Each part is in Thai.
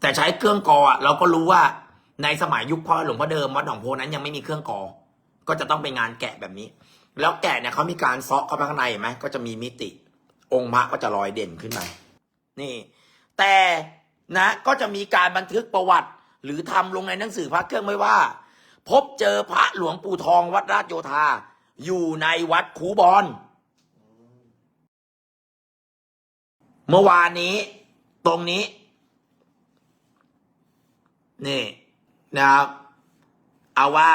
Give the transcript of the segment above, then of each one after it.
แต่ใช้เครื่องกรออะเราก็รู้ว่าในสมัยยุคพ่อหลวงพ่อเดิมวัดหนองโพนั้นยังไม่มีเครื่องกอ ก็จะต้องเป็นงานแกะแบบนี้ แล้วแกะเนี่ยเขามีการซาะเข้าไปข้างในเห็นไหมก็จะมีมิติ องค์พระก็จะลอยเด่นขึ้นมานี่ แต่นะก็จะมีการบันทึกประวัติ หรือทำลงในหนังสือพระเครื่องไว้ว่า พบเจอพระหลวงปู่ทองวัดราชโยธา อยู่ในวัดคูบอนเมื่อวานนี้ ตรงนี้ นี่นะครับ เอาว่า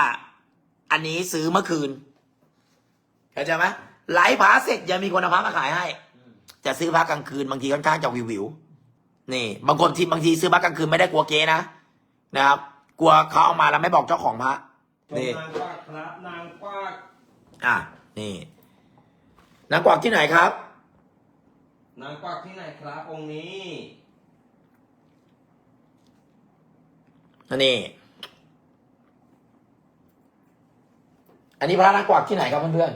อันนี้ซื้อเมื่อคืนเข้าใจไหมไลฟ์พระเสร็จยังมีคนเอาพระมาขายให้ จะซื้อพระกลางคืนบางทีค่อนข้างจะวิววิวๆนี่ บางคนที่บางทีซื้อพระกลางคืนไม่ได้กลัวเก๊นะนะครับ กลัวเขาเอามาแล้วไม่บอกเจ้าของพระชมนี่นางกวักครับนางกวักอะนี่นางกวักที่ไหนครับนางกวักที่ไหนครับองค์นี้ อันนี้ อันนี้พระนางกวักที่ไหนครับเพื่อน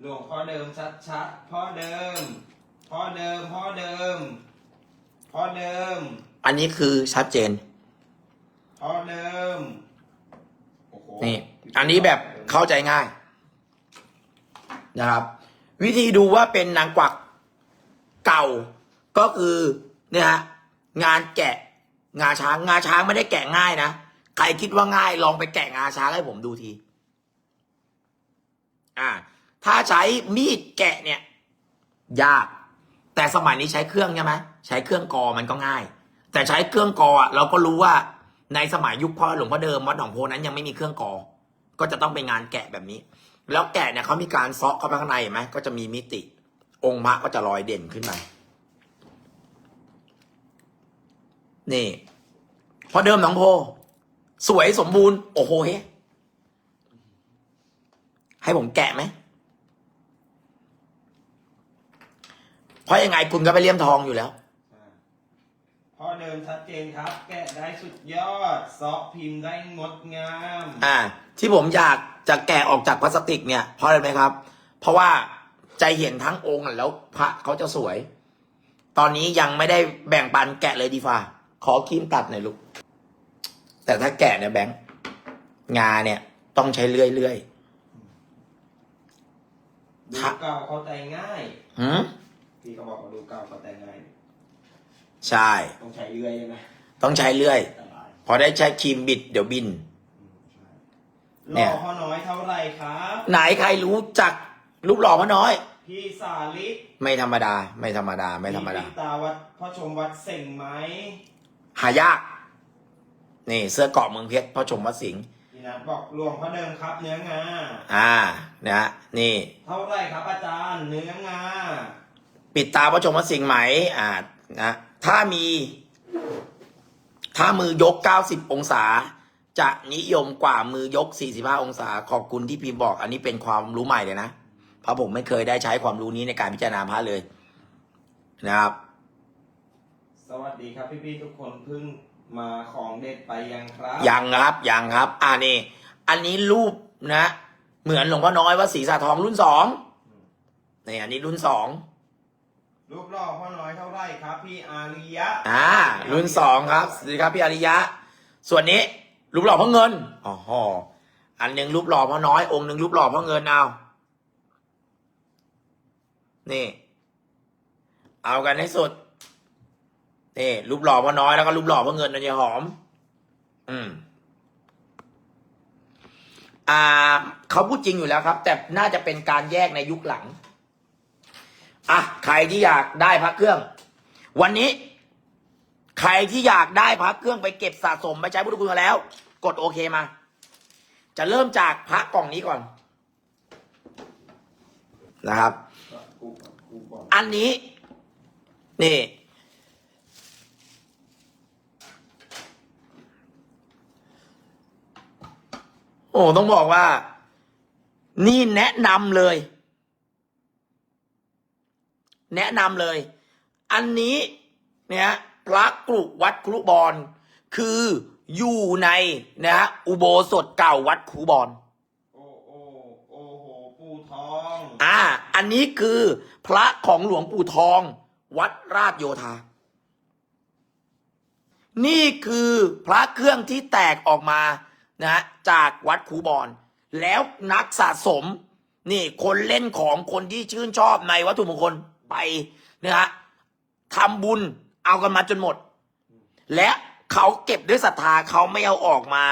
หลวงพ่อเดิมชัดๆพ่อเดิม พ่อเดิม พ่อเดิม พ่อเดิมๆอันนี้คือชัดเจน พ่อเดิมโอ้โหนี่ อันนี้แบบเข้าใจง่าย นะครับ วิธีดูว่าเป็นนางกวักเก่าก็คือ เนี่ยฮะงานแกะงาช้างงาช้างไม่ได้แกะง่ายนะใครคิดว่าง่ายลองไปแกะงาช้างให้ผมดูที อ่า ถ้าใช้มีดแกะเนี่ย ยาก แต่สมัยนี้ใช้เครื่องใช่ไหมใช้เครื่องกอมันก็ง่าย แต่ใช้เครื่องกออเราก็รู้ว่าในสมัยยุคพ่อหลวงพ่อเดิมวัดหนองโพนั้นยังไม่มีเครื่องกอ ก็จะต้องเป็นงานแกะแบบนี้ แล้วแกะเนี่ยเขามีการซาะเข้าไปข้างในเห็นไหมก็จะมีมิติ องค์พระก็จะลอยเด่นขึ้นมา นี่พอเดิมหนองโพ สวยสมบูรณ์ โอ้โหเฮ้ให้ผมแกะไหมเพราะยังไงคุณก็ไปเลี่ยมทองอยู่แล้วอ่าพ่อเดิมชัดเจนครับ แกะได้สุดยอดซอกพิมพ์ได้งดงาม อ่า ที่ผมอยากจะแกะออกจากพลาสติกเนี่ยเพราะอะไรไหมครับ เพราะว่าใจเห็นทั้งองค์อะแล้วพระเขาจะสวย ตอนนี้ยังไม่ได้แบ่งปันแกะเลยดีฟ้า ขอครีมตัดหน่อยลูก แต่ถ้าแกะเนี่ยแบงค์งาเนี่ย ต้องใช้เลื่อยเลื่อยดูครับเก่าเข้าใจง่ายๆหืมพี่ก็บอกว่าดูเก่าเข้าใจง่าย ใช่ ต้องใช้เลื่อยใช่ไหมต้องใช้เลื่อยอันตรายพอได้ใช้ครีมบิดเดี๋ยวบินอืมใช่เนี่รยอพ่อน้อยเท่าไหร่ครับไหนใครรู้จักรูปหล่อพ่อน้อย พี่สาลิกไม่ธรรมดา ไม่ธรรมดา ไม่ธรรมดาพี่ปิตาวัดพ่อชมวัดเส่งไหม หายาก นี่เสื้อเกราะเมืองเพชรพ่อชมวัดสิงห์พี่นัทบอกหลวงพ่อเดิมครับเนื้องา อ่านะฮะนี่ เท่าไหร่ครับอาจารย์เนื้องา ปิดตาพระชมวัดสิงห์ไหม อ่านะถ้ามี ถ้ามือยก 90 องศา จะนิยมกว่ามือยก 45 องศา ขอบคุณที่พิมพ์บอก อันนี้เป็นความรู้ใหม่เลยนะ เพราะผมไม่เคยได้ใช้ความรู้นี้ในการพิจารณาพระเลยนะครับ สวัสดีครับพี่ๆทุกคนเพิ่งมาของเด็ดไปยังครับยังครับยังครับ อ่านี่ อันนี้รูปนะ เหมือนหลวงพ่อน้อยวัดศรีสาทองรุ่นสองนี่อันนี้รุ่นสองรูปหล่อพ่อน้อยเท่าไหร่ครับ พี่อาริยะอ่า รุ่นสองครับสวัสดีครับพี่อริยะ ส่วนนี้รูปหล่อพ่อเงินอ๋ออันหนึ่งรูปหล่อพ่อน้อย องค์หนึ่งรูปหล่อพ่อเงินเอานี่ เอากันให้สุด นี่รูปหล่อพ่อน้อยแล้วก็รูปหล่อพ่อเงินนะยายหอม อืม อ่าเขาพูดจริงอยู่แล้วครับ แต่น่าจะเป็นการแยกในยุคหลัง อะใครที่อยากได้พระเครื่อง วันนี้ ใครที่อยากได้พระเครื่องไปเก็บสะสมไปใช้พุทธคุณมาแล้ว กดโอเคมา จะเริ่มจากพระกล่องนี้ก่อน นะครับ อันนี้ นี่ โอ้ต้องบอกว่า นี่แนะนำเลย แนะนำเลย อันนี้เนี่ยพระกรุวัดครุบอลคืออยู่ในนะฮะอุโบสถเก่าวัดครูบอลโอ้โอ้โอ้โหปูทองอ่า อันนี้คือพระของหลวงปู่ทอง วัดราชโยธา นี่คือพระเครื่องที่แตกออกมา นะฮะจากวัดคูบอน แล้วนักสะสม นี่คนเล่นของคนที่ชื่นชอบในวัตถุมงคลไปนะฮะทำบุญเอากันมาจนหมด และเขาเก็บด้วยศรัทธาเขาไม่เอาออกมา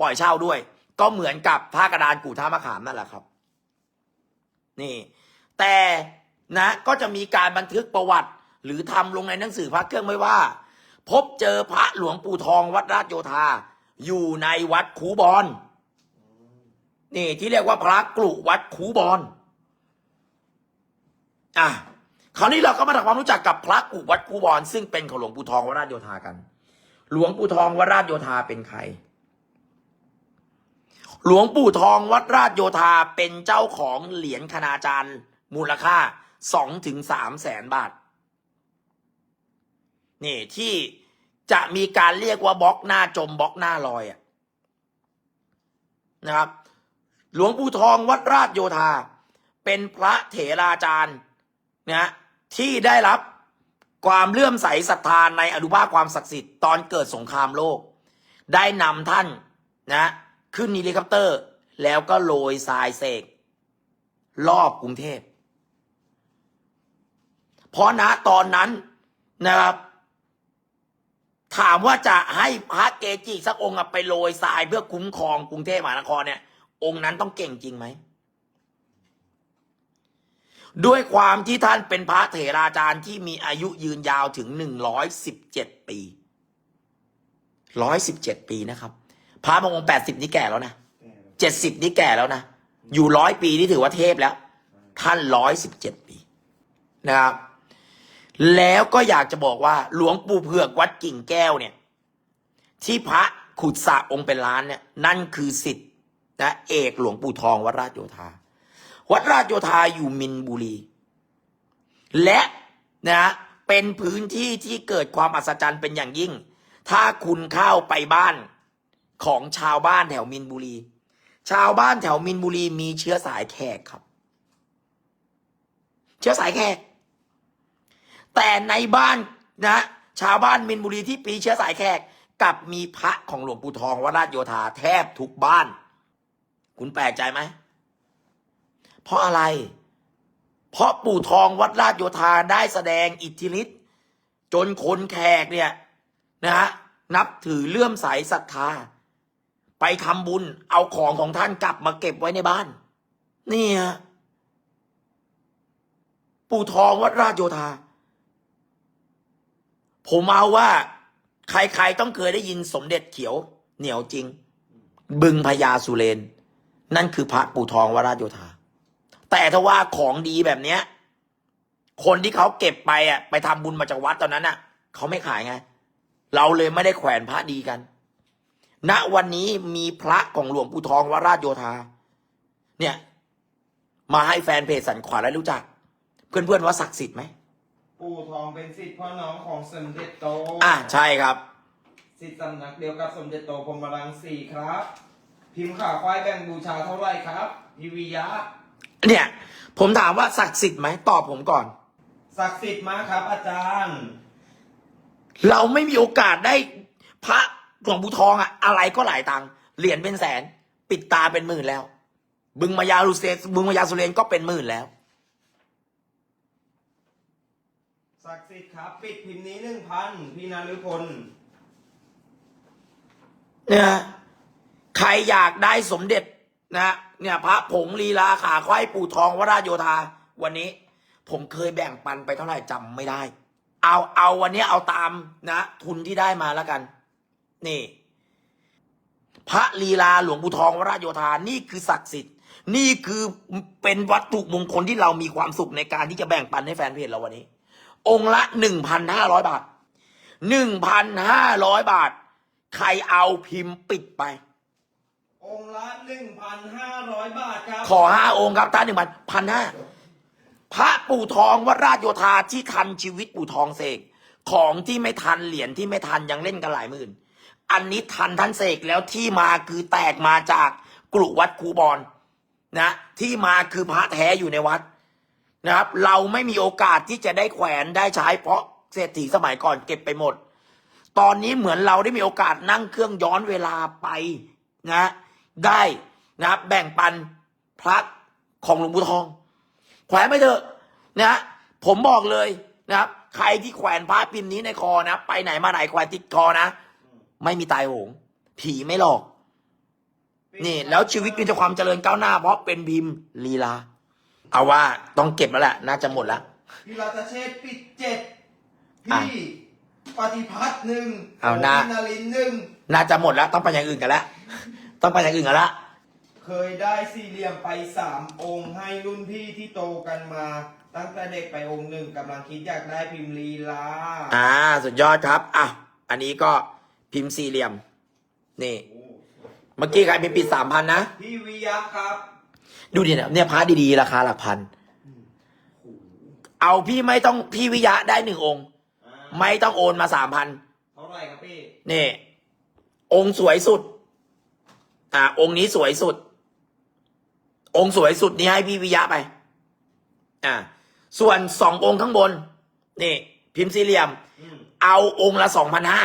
ปล่อยเช่าด้วย ก็เหมือนกับผ้ากระดานกู่ท่ามะขามนั่นแหละครับ นี่ แต่นะ ก็จะมีการบันทึกประวัติ หรือทำลงในหนังสือพระเครื่องไว้ว่า พบเจอพระหลวงปู่ทองวัดราชโยธา อยู่ในวัดคูบอน นี่ที่เรียกว่าพระกลุวัดคูบอนอะคราวนี้เราก็มาทำความรู้จักกับพระกลุวัดคูบอน ซึ่งเป็นของหลวงปู่ทองวราชโยธากัน หลวงปู่ทองวราชโยธาเป็นใคร หลวงปู่ทองวัดราชโยธาเป็นเจ้าของเหรียญคณาจารย์มูลค่าสองถึงสามแสนบาท นี่ที่ จะมีการเรียกว่าบล็อกหน้าจมบล็อกหน้าลอยอะนะครับ หลวงปู่ทองวัดราชโยธา เป็นพระเถราจารย์นะที่ได้รับความเลื่อมใสศรัทธาในอนุภาพความศักดิ์สิทธิ์ตอนเกิดสงครามโลก ได้นำท่านนะขึ้นเฮลิคอปเตอร์ แล้วก็โรยทรายเสกรอบกรุงเทพ เพราะณตอนนั้นนะครับ ถามว่าจะให้พระเกจิสักองค์ไปโรยทรายเพื่อคุ้มครองกรุงเทพมหานครเนี่ย องค์นั้นต้องเก่งจริงไหม ด้วยความที่ท่านเป็นพระเถราจารย์ที่มีอายุยืนยาวถึงหนึ่งร้อยสิบเจ็ดปีร้อยสิบเจ็ดปีนะครับ พระบางองค์แปดสิบนี่แก่แล้วนะเจ็ดสิบนี่แก่แล้วนะ อยู่ร้อยปีนี่ถือว่าเทพแล้ว ท่านร้อยสิบเจ็ดปีนะครับ แล้วก็อยากจะบอกว่าหลวงปู่เผือกวัดกิ่งแก้วเนี่ย ที่พระขุดสระองค์เป็นล้านเนี่ย นั่นคือสิทธิ์นะเอกหลวงปู่ทองวัดราชโยธา วัดราชโยธาอยู่มินบุรี และนะเป็นพื้นที่ที่เกิดความอัศจรรย์เป็นอย่างยิ่ง ถ้าคุณเข้าไปบ้านของชาวบ้านแถวมินบุรี ชาวบ้านแถวมินบุรีมีเชื้อสายแขกครับ เชื้อสายแขก แต่ในบ้านนะชาวบ้านมินบุรีที่ปีเชื้อสายแขกกลับมีพระของหลวงปู่ทองวัดราชโยธาแทบทุกบ้าน คุณแปลกใจไหม เพราะอะไร เพราะปู่ทองวัดราชโยธาได้แสดงอิทธิฤทธิ์จนคนแขกเนี่ยนะฮะนับถือเลื่อมใสศรัทธา ไปทำบุญเอาของของท่านกลับมาเก็บไว้ในบ้านนี่ฮะปู่ทองวัดราชโยธา ผมเอาว่า ใครๆต้องเคยได้ยินสมเด็จเขียว เหนียวจริง บึงพญาสุเรน นั่นคือพระปู่ทองวราชโยธา แต่ถ้าว่าของดีแบบเนี้ย คนที่เขาเก็บไปอะ ไปทำบุญมาจากวัดตอนนั้นอะ เขาไม่ขายไง เราเลยไม่ได้แขวนพระดีกันณวันนี้มีพระของหลวงปู่ทองวราชโยธา เนี่ย มาให้แฟนเพจสันขวาได้รู้จัก เพื่อนๆว่าศักดิ์สิทธิ์ไหม ปู่ทองเป็นสิทธิ์พ่อน้องของสมเด็จโตอ่าใช่ครับ สิทธิ์สำนักเดียวกับสมเด็จโตพรหมรังสีครับ พิมพ์ข่าวควายแบ่งบูชาเท่าไหร่ครับพิวิยะเนี่ย ผมถามว่าศักดิ์สิทธิ์ไหมตอบผมก่อน ศักดิ์สิทธิ์มากครับ อาจารย์ เราไม่มีโอกาสได้พระหลวงปู่ทองอะอะไรก็หลายตังค์เหรียญเป็นแสน ปิดตาเป็นหมื่นแล้ว บึงมายาลูเซนบึงมายาสุเรนก็เป็นหมื่นแล้ว ศักดิ์สิทธิ์ครับ ปิดพิมพ์นี้หนึ่งพันพี่นารุพลเนี่ยใครอยากได้สมเด็จนะเนี่ยพระผงลีลาขาควายปู่ทองวราโยธา วันนี้ ผมเคยแบ่งปันไปเท่าไหร่จำไม่ได้ เอาเอาวันนี้เอาตามนะ ทุนที่ได้มาแล้วกัน นี่ พระลีลาหลวงปู่ทองวราโยธานี่คือศักดิ์สิทธิ์ นี่คือเป็นวัตถุมงคลที่เรามีความสุขในการที่จะแบ่งปันให้แฟนเพจเราวันนี้ องค์ละหนึ่งพันห้าร้อยบาทหนึ่งพันห้าร้อยบาท ใครเอาพิมพ์ปิดไป องค์ละหนึ่งพันห้าร้อยบาทครับขอห้าองค์ครับท่านหนึ่งพันพันห้าพระปู่ทองวัดราชโยธาที่ทันชีวิตปู่ทองเสกของที่ไม่ทันเหรียญที่ไม่ทันยังเล่นกันหลายหมื่น อันนี้ทันท่านเสกแล้วที่มาคือแตกมาจากกรุวัดคูบอนนะ ที่มาคือพระแท้อยู่ในวัด นะครับ เราไม่มีโอกาสที่จะได้แขวนได้ใช้เพราะเศรษฐีสมัยก่อนเก็บไปหมด ตอนนี้เหมือนเราได้มีโอกาสนั่งเครื่องย้อนเวลาไปนะได้นะครับแบ่งปันพระของหลวงปู่ทอง แขวนไปเถอะนะผมบอกเลยนะครับ ใครที่แขวนพระพิมพ์นี้ในคอนะ ไปไหนมาไหนแขวนติดคอนะ ไม่มีตายโหง ผีไม่หลอก นี่ แล้วชีวิตมีแต่ความเจริญก้าวหน้าเพราะเป็นพิมพ์ลีลา เอาว่าต้องเก็บแล้วแหละน่าจะหมดแล้ว พี่รัตเชษฐ์ปิดเจ็ดอะพี่ปฏิพัฒน์หนึ่งเอาหน้าพี่นารินทร์หนึ่งน่าจะหมดแล้ว ต้องไปอย่างอื่นกันแล้ว ต้องไปอย่างอื่นกันแล้วเคยได้สี่เหลี่ยมไปสามองค์ให้รุ่นพี่ที่โตกันมา ตั้งแต่เด็กไปองค์หนึ่งกำลังคิดอยากได้พิมพ์ลีลาอ่า สุดยอดครับอะอันนี้ก็พิมพ์สี่เหลี่ยม นี่เมื่อกี้ใครเป็นปิดสามพันนะ พี่วิยะครับ ดูดิเนี่ยเนี่ยพระดีๆ ราคาหลักพัน เอาพี่ไม่ต้องพี่วิยะได้หนึ่งองค์ อ่าไม่ต้องโอนมาสามพันเท่าไหร่ครับพี่นี่ องค์สวยสุด อ่า องค์นี้สวยสุด องค์สวยสุดนี่ให้พี่วิยะไป อ่า ส่วนสององค์ข้างบน นี่ พิมพ์สี่เหลี่ยม อืมเอาองค์ละสองพันห้า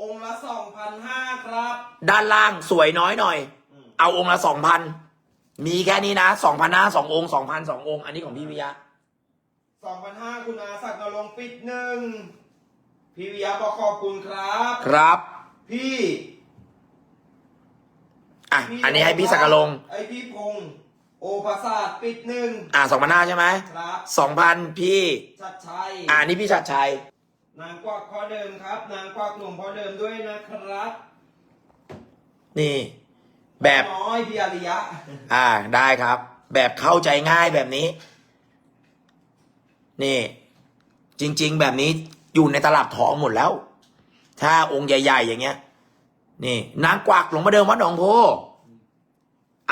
องค์ละสองพันห้าครับด้านล่างสวยน้อยหน่อย อืมเอาองค์ละสองพัน มีแค่นี้นะสองพันห้าสององค์สองพันสององค์ อันนี้ของพี่วิยะสองพันห้าคุณอาศักดิ์นรงค์ปิดหนึ่งพี่วิยะบอกขอบคุณครับ ครับ พี่ อะอันนี้ให้พี่สักกะลง ไอพี่พงษ์โอภาษาสปิดหนึ่งอะสองพันห้าใช่ไหมครับสองพันพี่ ชัดชัยอ่านี่พี่ชัดชัย นางกวักพ่อเดิมครับ นางกวักหลวงพ่อเดิมด้วยนะครับ นี่ แบบ น้อยพี่อาริยะ อ่าได้ครับ แบบเข้าใจง่ายแบบนี้ นี่ จริง ๆ แบบนี้อยู่ในตลับทองหมดแล้ว ถ้าองค์ใหญ่ ๆ อย่างเงี้ย นี่นางกวักหลวงพ่อเดิมวัดหนองโพ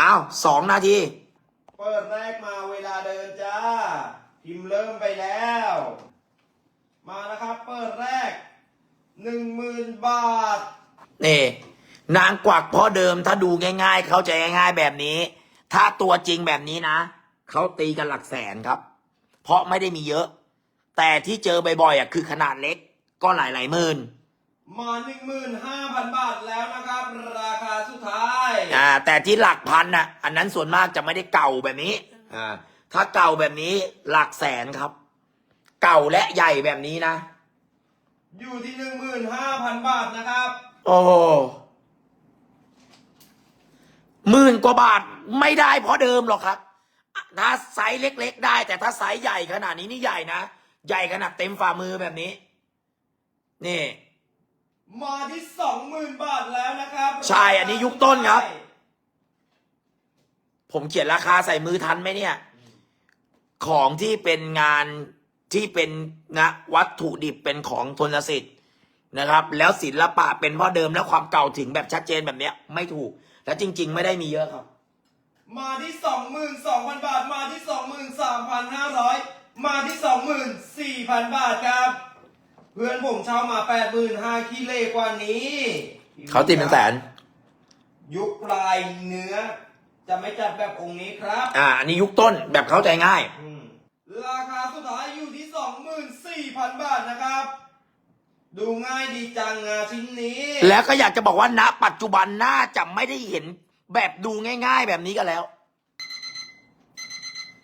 อ้าวสองนาที เปิดแรกมาเวลาเดินจ้า พิมพ์เริ่มไปแล้ว มานะครับ เปิดแรกหนึ่งหมื่นบาท นี่ นางกวักพ่อเดิมถ้าดูง่าย ๆ เข้าใจง่าย ๆ แบบนี้ ถ้าตัวจริงแบบนี้นะเขาตีกันหลักแสนครับ เพราะไม่ได้มีเยอะ แต่ที่เจอบ่อยๆอะคือขนาดเล็กก็หลายๆหมื่นมาหนึ่งหมื่นห้าพันบาทแล้วนะครับ ราคาสุดท้ายอ่าแต่ที่หลักพันน่ะ อันนั้นส่วนมากจะไม่ได้เก่าแบบนี้อ่าถ้าเก่าแบบนี้หลักแสนครับ เก่าและใหญ่แบบนี้นะ อยู่ที่หนึ่งหมื่นห้าพันบาทนะครับ โอ้ หมื่นกว่าบาทไม่ได้เพราะเดิมหรอกครับ ถ้าไซส์เล็ก ๆ ได้ แต่ถ้าไซส์ใหญ่ขนาดนี้นี่ใหญ่นะ ใหญ่ขนาดเต็มฝ่ามือแบบนี้ นี่ มาที่สองหมื่นบาทแล้วนะครับใช่อันนี้ยุคต้นครับ ผมเขียนราคาใส่มือทันไหมเนี่ย ของที่เป็นงานที่เป็นนะวัตถุดิบเป็นของทนสิทธิ์นะครับ แล้วศิลปะเป็นเพ่อเดิมแล้วความเก่าถึงแบบชัดเจนแบบเนี้ย ไม่ถูก และจริง ๆ ไม่ได้มีเยอะครับ มาที่สองหมื่นสองพันบาท มาที่สองหมื่นสามพันห้าร้อยมาที่สองหมื่นสี่พันบาทครับ เพื่อนผมเช่ามาแปดหมื่นห้าคิเลกว่านี้เขาตีเป็นแสน ยุคปลายเนื้อ จะไม่จัดแบบองค์นี้ครับ อ่า อันนี้ยุคต้นแบบเข้าใจง่าย อืมราคาสุดท้ายอยู่ที่สองหมื่นสี่พันบาทนะครับ ดูง่ายดีจังงานชิ้นนี้ แล้วก็อยากจะบอกว่าณปัจจุบันน่าจะไม่ได้เห็นแบบดูง่าย ๆ แบบนี้กันแล้ว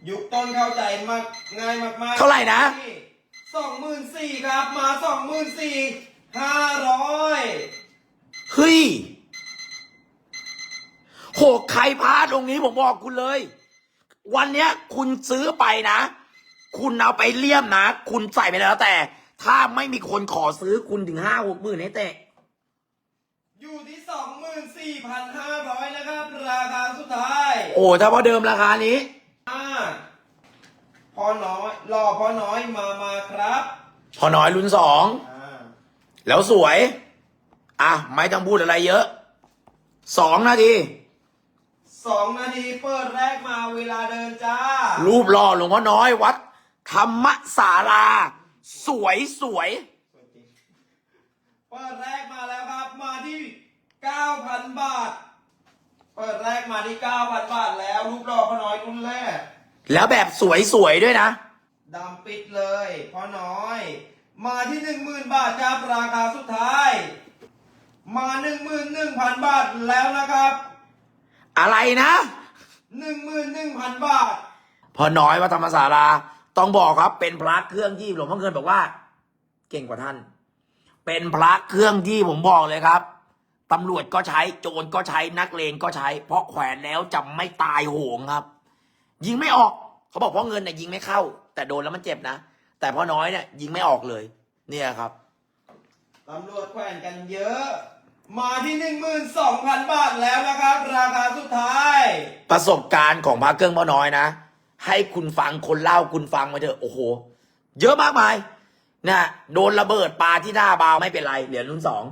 ยุคต้นเข้าใจมากง่ายมากๆเท่าไหร่นะ สองหมื่นสี่ครับมาสองหมื่นสี่ห้าร้อยเฮ้ยโหใครพลาดองค์นี้ผมบอกคุณเลย วันเนี้ยคุณซื้อไปนะ คุณเอาไปเลี่ยมนะ คุณใส่ไปแล้วแต่ ถ้าไม่มีคนขอซื้อคุณถึงห้าหกหมื่นให้เตะ อยู่ที่สองหมื่นสี่พันห้าร้อยนะครับ ราคาสุดท้ายโอ้ถ้าพอเดิมราคานี้อ่าพอน้อยรอพอน้อยมามาครับพอน้อยรุ่นสอง อ่าแล้วสวย อะ ไม่ต้องพูดอะไรเยอะ สองนาที สองนาทีเปิดแรกมาเวลาเดินจ้ารูปหล่อหลวงพ่อน้อยวัด ธรรมศาลา สวยสวยเปิดแรกมาแล้วครับ มาที่เก้าพันบาท เปิดแรกมาที่เก้าพันบาทแล้วรูปรอพอน้อยรุ่นแรกแล้วแบบสวยๆด้วยนะ ดำปิดเลยพ่อน้อย มาที่หนึ่งหมื่นบาทครับราคาสุดท้าย มาหนึ่งหมื่นหนึ่งพันบาทแล้วนะครับอะไรนะหนึ่งหมื่นหนึ่งพันบาท พอน้อยวัดธรรมศาลา ต้องบอกครับ เป็นพระเครื่องที่หลวงพ่อเงินบอกว่า เก่งกว่าท่าน เป็นพระเครื่องที่ผมบอกเลยครับตำรวจก็ใช้โจรก็ใช้นักเลงก็ใช้ เพราะแขวนแล้วจะไม่ตายโหงครับ ยิงไม่ออก เขาบอกเพราะเงินเนี่ยยิงไม่เข้า แต่โดนแล้วมันเจ็บนะ แต่พอน้อยเนี่ยยิงไม่ออกเลย เนี่ยครับตำรวจแขวนกันเยอะ มาที่หนึ่งหมื่นสองพันบาทแล้วนะครับ ราคาสุดท้าย ประสบการณ์ของพระเครื่องพ่อน้อยนะ ให้คุณฟังคนเล่าคุณฟังมาเถอะโอ้โห เยอะมากมายนะโดนระเบิดปลาที่หน้าบาวไม่เป็นไรเหรียญรุ่นสอง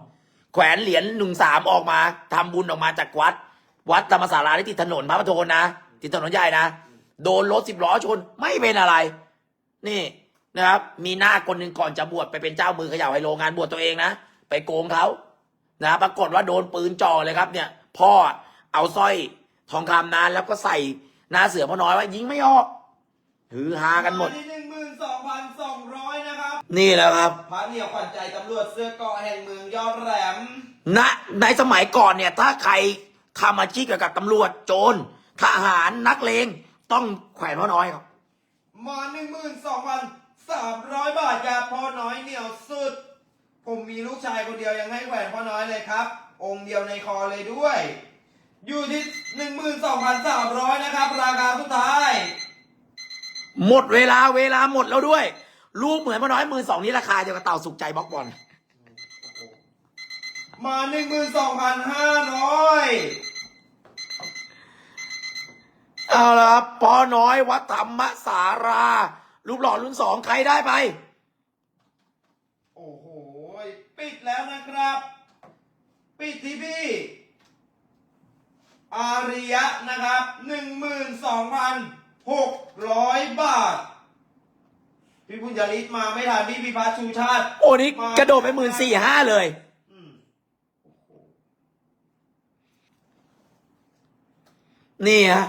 แขวนเหรียญหนึ่งสามออกมาทำบุญออกมาจากวัด วัดธรรมศาลาที่ติดถนนพระประโทนนะติดถนนใหญ่นะโดนรถสิบล้อชนไม่เป็นอะไร นี่นะครับ มีหน้าคนหนึ่งก่อนจะบวชไปเป็นเจ้ามือเขย่าไฮโลงานบวชตัวเองนะไปโกงเขานะปรากฏว่าโดนปืนจ่อเลยครับ เนี่ย พ่อเอาสร้อยทองคำนั้นแล้วก็ใส่ หน้าเสือพ่อน้อยไว้ยิงไม่ออกฮือฮากันหมดมาที่หนึ่งหมื่นสองพันสองร้อยนะครับนี่แหละครับ พระเหนียวขวัญใจตำรวจเสื้อเกราะแห่งเมืองยอดแหลม ณในสมัยก่อนเนี่ยถ้าใครทำอาชีพเกี่ยวกับตำรวจโจรทหารนักเลงต้องแขวนพ่อน้อยครับ มาหนึ่งหมื่นสองพันสามร้อยบาทครับพ่อน้อยเหนียวสุด ผมมีลูกชายคนเดียวยังให้แหวนพ่อน้อยเลยครับ องค์เดียวในคอเลยด้วย อยู่ที่หนึ่งหมื่นสองพันสามร้อยนะครับ ราคาสุดท้าย หมดเวลาเวลาหมดแล้วด้วยรูปเหมือนพ่อน้อยมือสองนี้ราคาเดียวกับเต่าสุขใจบล็อกบอลมาหนึ่งหมื่นสองพันห้าร้อยเอาละครับพ่อน้อยวัดธรรมสารา รูปหล่อรุ่นสองใครได้ไป โอ้โห ปิดแล้วนะครับ ปิดที่พี่ อาริยะนะครับหนึ่งหมื่นสองพันหกร้อยบาท พี่พุญญลิศมาไม่ทันพี่พิพัฒน์ชูชาติโอ้นี่กระโดดไปหมื่นสี่ห้าเลย อืมนี่ฮะ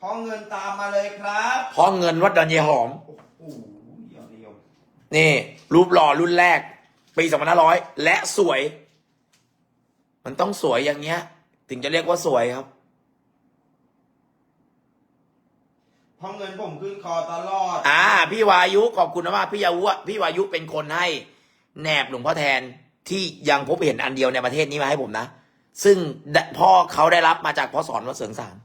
พอเงินตามมาเลยครับพ่อเงินวัดดอนเยหอม โอ้โหเดี๋ยวเดียวนี่ รูปหล่อรุ่นแรก ปีสองพันห้าร้อยและสวย มันต้องสวยอย่างเงี้ย ถึงจะเรียกว่าสวยครับพอเงินผมขึ้นคอตลอด อ่า พี่วายุขอบคุณมากพี่ยาวุอะพี่วายุเป็นคนให้แหนบหลวงพ่อแทนที่ยังพบเห็นอันเดียวในประเทศนี้มาให้ผมนะ ซึ่งพ่อเขาได้รับมาจากพ่อสอนวัดเสริงสาร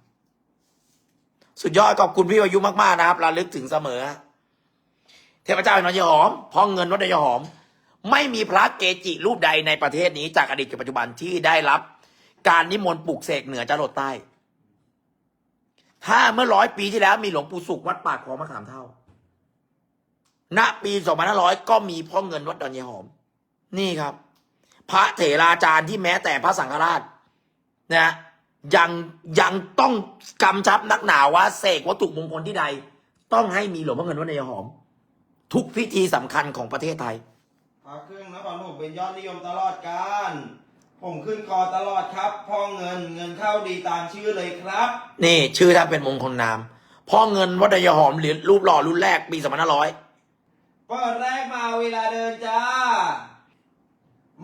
สุดยอดขอบคุณพี่วายุมากๆนะครับระลึกถึงเสมอ เทพเจ้าแห่งนอนยหอมพ่อเงินวัดนอยหอม ไม่มีพระเกจิรูปใดในประเทศนี้จากอดีตจนปัจจุบันที่ได้รับ การนิมนต์ปลุกเสกเหนือจรดใต้ ถ้าเมื่อร้อยปีที่แล้วมีหลวงปู่สุขวัดปากคลองมะขามเท่า ณ ปี2500ก็มีพ่อเงินวัดดอนยายหอม นี่ครับ พระเถราจารย์ที่แม้แต่พระสังฆราชนะยังยังต้องกำชับนักหนาว่าเสกวัตถุมงคลที่ใด ต้องให้มีหลวงพ่อเงินวัดดอนยายหอม ทุกพิธีสำคัญของประเทศไทยพระเครื่องนครผมเป็นยอดนิยมตลอดการ ผมขึ้นคอตลอดครับ พ่อเงินเงินเข้าดีตามชื่อเลยครับ นี่ชื่อท่านเป็นมงคลนามพ่อเงินวัดดอนยายหอมเหรียญรูปหล่อรุ่นแรกปี2500เปิดแรกมาเวลาเดินจ้า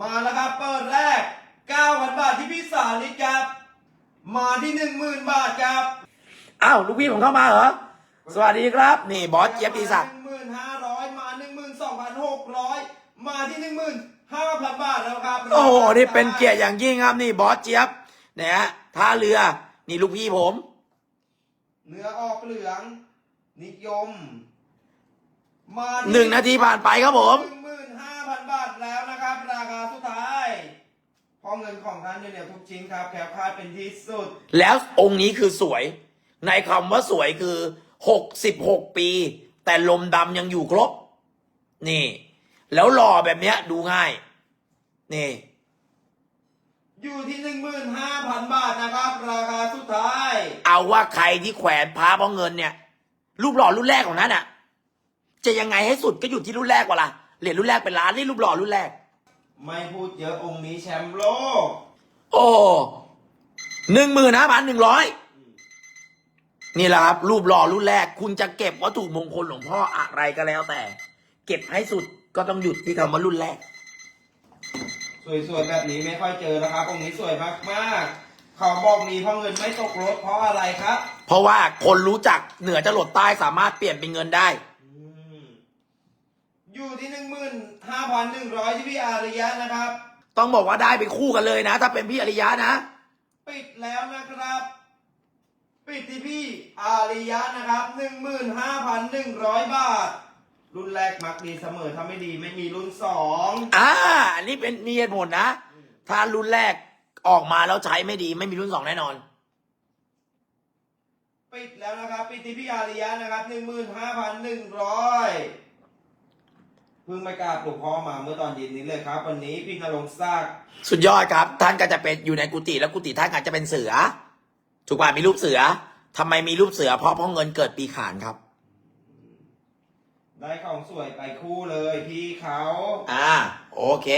มาแล้วครับ เปิดแรก9,000บาทที่พี่สาลิกครับ มาที่10,000บาทครับอ้าวลูกพี่ผมเข้ามาเหรอสวัสดีครับ นี่บอสเจี๊ยบปีศักดิ์1,500มา12,600มาที่ 15,000บาทแล้วครับโอ้โหนี่เป็นเกียรติอย่างยิ่งครับนี่บอสเจี๊ยบนะฮะท่าเรือนี่ลูกพี่ผม เนื้อออกเหลือง นิยม มาที่หนึ่งนาทีผ่านไปครับผมหนึ่งหมื่นห้าพันบาทแล้วนะครับ ราคาสุดท้ายเพราะเงินของท่านเนี่ยทุกชิ้นครับแคล้วคลาดเป็นที่สุด แล้วองค์นี้คือสวย ในคำว่าสวยคือหกสิบหกปี แต่ลมดำยังอยู่ครบ นี่ แล้วหล่อแบบเนี้ย ดูง่าย นี่ อยู่ที่หนึ่งหมื่นห้าพันบาทนะครับ ราคาสุดท้าย เอาว่าใครที่แขวนพระเพราะเงินเนี่ย รูปหล่อรุ่นแรกของนั้นอะ จะยังไงให้สุดก็อยู่ที่รุ่นแรกกว่าล่ะเหรียญรุ่นแรกเป็นล้านนี่รูปหล่อรุ่นแรก ไม่พูดเยอะองค์นี้แชมป์โลก โอ้หนึ่งหมื่นห้าพันหนึ่งร้อยนี่แหละครับ รูปหล่อรุ่นแรก คุณจะเก็บวัตถุมงคลหลวงพ่ออะไรก็แล้วแต่ เก็บให้สุด ก็ต้องหยุดที่คำว่ารุ่นแรก สวยๆแบบนี้ไม่ค่อยเจอนะครับองค์นี้สวยมากๆเขาบอกมีเพราะเงินไม่ตกรถเพราะอะไรครับ เพราะว่าคนรู้จักเหนือจรดใต้สามารถเปลี่ยนเป็นเงินได้อืมอยู่ที่หนึ่งหมื่นห้าพันหนึ่งร้อยที่พี่อาริยะนะครับ ต้องบอกว่าได้เป็นคู่กันเลยนะ ถ้าเป็นพี่อริยะนะ ปิดแล้วนะครับ ปิดที่พี่อาริยะนะครับหนึ่งหมื่นห้าพันหนึ่งร้อยบาท รุ่นแรกมักดีเสมอถ้าไม่ดีไม่มีรุ่นสองอ่าอันนี้เป็นมีเหตุผลนะ ถ้ารุ่นแรกออกมาแล้วใช้ไม่ดีไม่มีรุ่นสองแน่นอน ปิดแล้วนะครับปิดที่พี่อาริยะนะครับหนึ่งหมื่นห้าพันหนึ่งร้อยเพิ่งไปกราบหลวงพ่อมาเมื่อตอนเย็นนี้เลยครับ วันนี้พี่นรงค์ซากดิ์สุดยอดครับ ท่านก็จะเป็นอยู่ในกุฏิแล้วกุฏิท่านก็จะเป็นเสือ ถูกป่ะมีรูปเสือทำไมมีรูปเสือเพราะเพราะเงินเกิดปีขานครับ ได้ของสวยไปคู่เลยพี่เขา อ่า โอเค